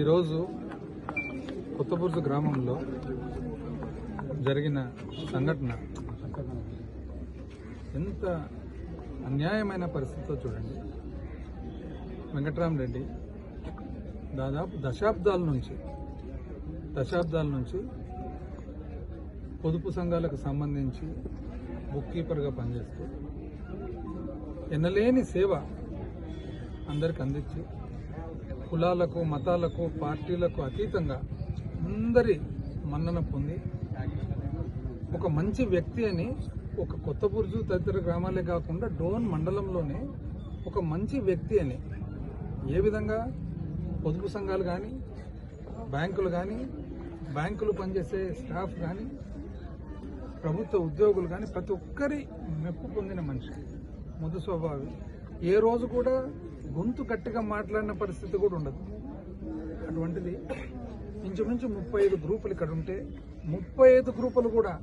ఈరోజు కొత్తబుర్జు గ్రామంలో జరిగిన సంఘటన. ఎంత అన్యాయమైన పరిస్థితితో చూడండి. వెంకట్రామరెడ్డి దాదాపు దశాబ్దాల నుంచి దశాబ్దాల నుంచి పొదుపు సంఘాలకు సంబంధించి బుక్ కీపర్గా పనిచేస్తూ ఎన్నలేని సేవ అందరికి అందించి కులాలకు మతాలకు పార్టీలకు అతీతంగా అందరి మన్నన పొంది ఒక మంచి వ్యక్తి అని ఒక కొత్త బుర్జు తదితర గ్రామాలే కాకుండా డోన్ మండలంలోనే ఒక మంచి వ్యక్తి అని. ఏ విధంగా? పొదుపు సంఘాలు కానీ బ్యాంకులు కానీ బ్యాంకులు పనిచేసే స్టాఫ్ కానీ ప్రభుత్వ ఉద్యోగులు కానీ ప్రతి ఒక్కరి మెప్పు పొందిన మనిషి. ముద్దు స్వభావి. ఏ రోజు కూడా గొంతు గట్టిగా మాట్లాడిన పరిస్థితి కూడా ఉండదు. అటువంటిది ఇంచుమించు ముప్పై ఐదు గ్రూపులు ఇక్కడ ఉంటే ముప్పై ఐదు గ్రూపులు కూడా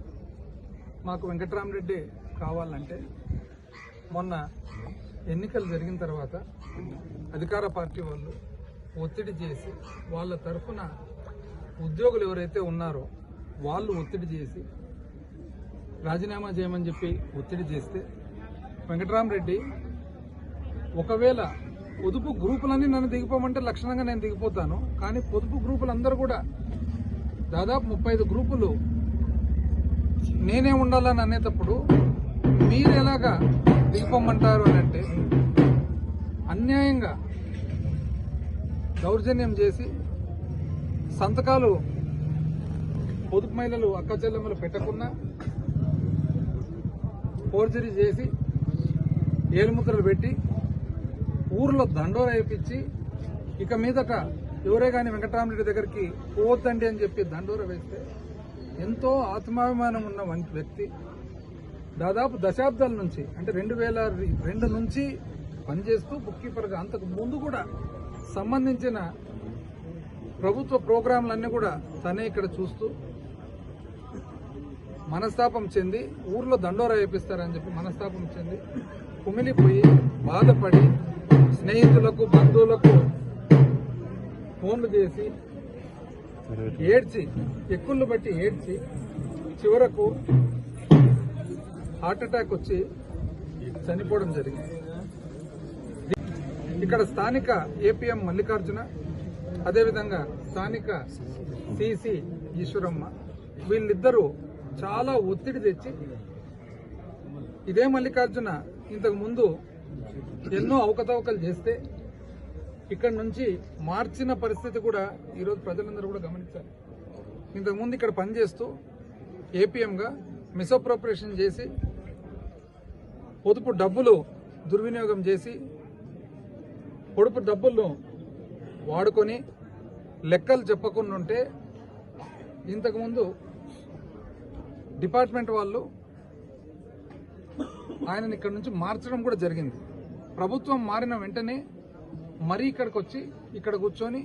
మాకు వెంకటరామరెడ్డి కావాలంటే మొన్న ఎన్నికలు జరిగిన తర్వాత అధికార పార్టీ వాళ్ళు ఒత్తిడి చేసి వాళ్ళ తరఫున ఉద్యోగులు ఎవరైతే ఉన్నారో వాళ్ళు ఒత్తిడి చేసి రాజీనామా చేయమని చెప్పి ఒత్తిడి చేస్తే వెంకటరామరెడ్డి ఒకవేళ పొదుపు గ్రూపులన్నీ నన్ను దిగిపోమంటే లక్షణంగా నేను దిగిపోతాను. కానీ పొదుపు గ్రూపులందరూ కూడా దాదాపు ముప్పై ఐదు గ్రూపులు నేనే ఉండాలని అనేటప్పుడు మీరు ఎలాగా దిగిపోమంటారు అని అంటే అన్యాయంగా దౌర్జన్యం చేసి సంతకాలు పొదుపు మహిళలు అక్క చెల్లెమ్మలు పెట్టకుండా ఫోర్జరీ చేసి ఏలుముద్రలు పెట్టి ఊర్లో దండోర వేయించి ఇక మీదట ఎవరే కానీ వెంకటరామరెడ్డి దగ్గరికి పోవద్దండి అని చెప్పి దండోర వేస్తే ఎంతో ఆత్మాభిమానం ఉన్న వంటి వ్యక్తి. దాదాపు దశాబ్దాల నుంచి అంటే రెండు వేల రెండు నుంచి పనిచేస్తూ బుక్ కీపర్గా అంతకు ముందు కూడా సంబంధించిన ప్రభుత్వ ప్రోగ్రాంలన్నీ కూడా తనే ఇక్కడ చూస్తూ మనస్తాపం చెంది ఊర్లో దండోరా వేపిస్తారని చెప్పి మనస్తాపం చెంది కుమిలిపోయి బాధపడి స్నేహితులకు బంధువులకు ఫోన్లు చేసి ఏడ్చి ఎక్కుళ్ళు బట్టి ఏడ్చి చివరకు హార్ట్ అటాక్ వచ్చి చనిపోవడం జరిగింది. ఇక్కడ స్థానిక ఏపీఎం మల్లికార్జున అదేవిధంగా స్థానిక సిసి ఈశ్వరమ్మ వీళ్ళిద్దరూ చాలా ఒత్తిడి తెచ్చి ఇదే మల్లికార్జున ఇంతకు ముందు ఎన్నో అవకతవకలు చేస్తే ఇక్కడ నుంచి మార్చిన పరిస్థితి కూడా ఈరోజు ప్రజలందరూ కూడా గమనించారు ఇంతకుముందు ఇక్కడ పనిచేస్తూ ఏపీఎంగా మిస్అప్రోపరేషన్ చేసి పొదుపు డబ్బులు దుర్వినియోగం చేసి పొదుపు డబ్బులను వాడుకొని లెక్కలు చెప్పకుండా ఉంటే ఇంతకుముందు డిపార్ట్మెంట్ వాళ్ళు ఆయనని ఇక్కడ నుంచి మార్చడం కూడా జరిగింది. ప్రభుత్వం మారిన వెంటనే మరీ ఇక్కడికి వచ్చి ఇక్కడ కూర్చొని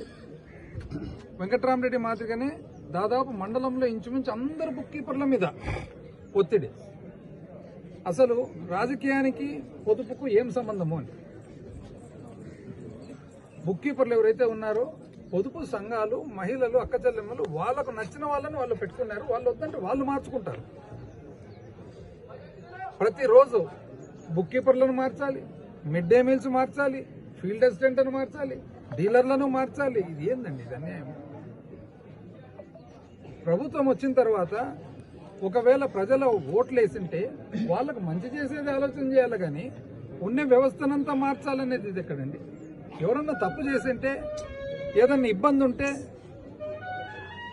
వెంకట్రామరెడ్డి మాదిరిగానే దాదాపు మండలంలో ఇంచుమించు అందరు బుక్ కీపర్ల మీద ఒత్తిడి. అసలు రాజకీయానికి పొదుపుకు ఏం సంబంధము అని. బుక్ కీపర్లు ఎవరైతే ఉన్నారో పొదుపు సంఘాలు మహిళలు అక్కచెల్లెమ్మలు వాళ్ళకు నచ్చిన వాళ్ళని వాళ్ళు పెట్టుకున్నారు. వాళ్ళు వద్దంటే వాళ్ళు మార్చుకుంటారు. ప్రతిరోజు బుక్ కీపర్లను మార్చాలి మిడ్ డే మీల్స్ మార్చాలి ఫీల్డ్ అసిస్టెంట్ను మార్చాలి డీలర్లను మార్చాలి. ఇది ఏందండి? ఇది అన్యాయం. ప్రభుత్వం వచ్చిన తర్వాత ఒకవేళ ప్రజల ఓట్లు వేసింటే వాళ్ళకు మంచి చేసేది ఆలోచన చేయాలి కానీ ఉన్న వ్యవస్థనంతా మార్చాలనేది ఇది ఎక్కడండి? ఎవరన్నా తప్పు చేసింటే ఏదన్నా ఇబ్బంది ఉంటే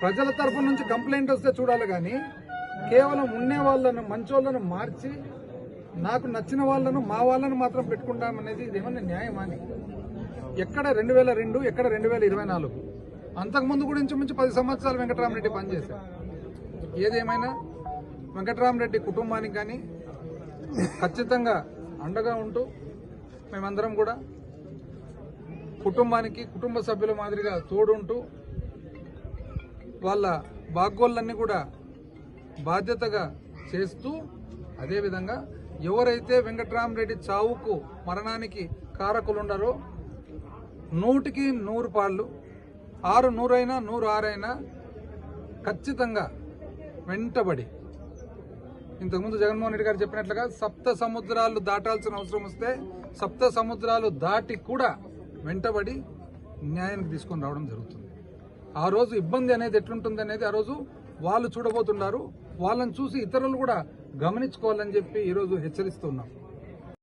ప్రజల తరపు నుంచి కంప్లైంట్ వస్తే చూడాలి కానీ కేవలం ఉండే వాళ్ళను మంచోళ్ళను మార్చి నాకు నచ్చిన వాళ్ళను మా వాళ్ళను మాత్రం పెట్టుకుంటామనేది ఇది ఏమన్నా న్యాయమా అని? ఎక్కడ రెండు వేల రెండు ఎక్కడ రెండు వేల ఇరవై నాలుగు? అంతకుముందు కూడా ఇంచుమించు పది సంవత్సరాలు వెంకటరామరెడ్డి పనిచేశారు. ఏదేమైనా వెంకటరామరెడ్డి కుటుంబానికి కానీ ఖచ్చితంగా అండగా ఉంటూ మేమందరం కూడా కుటుంబానికి కుటుంబ సభ్యుల మాదిరిగా తోడుంటూ వాళ్ళ బాగోళ్ళన్నీ కూడా బాధ్యతగా చేస్తూ అదేవిధంగా ఎవరైతే వెంకట్రామరెడ్డి చావుకు మరణానికి కారకులు నూటికి నూరు పాళ్ళు ఆరు నూరైనా నూరు ఆరైనా ఖచ్చితంగా వెంటబడి. ఇంతకుముందు జగన్మోహన్ రెడ్డి గారు చెప్పినట్లుగా సప్త సముద్రాలు దాటాల్సిన అవసరం వస్తే సప్త సముద్రాలు దాటి కూడా వెంటబడి న్యాయానికి తీసుకొని రావడం జరుగుతుంది. ఆ రోజు ఇబ్బంది అనేది ఎట్లుంటుంది అనేది ఆ రోజు వాళ్ళు చూడబోతున్నారు వాళ్ళని చూసి ఇతరులు కూడా గమనించుకోవాలని చెప్పి ఈరోజు హెచ్చరిస్తున్నాం.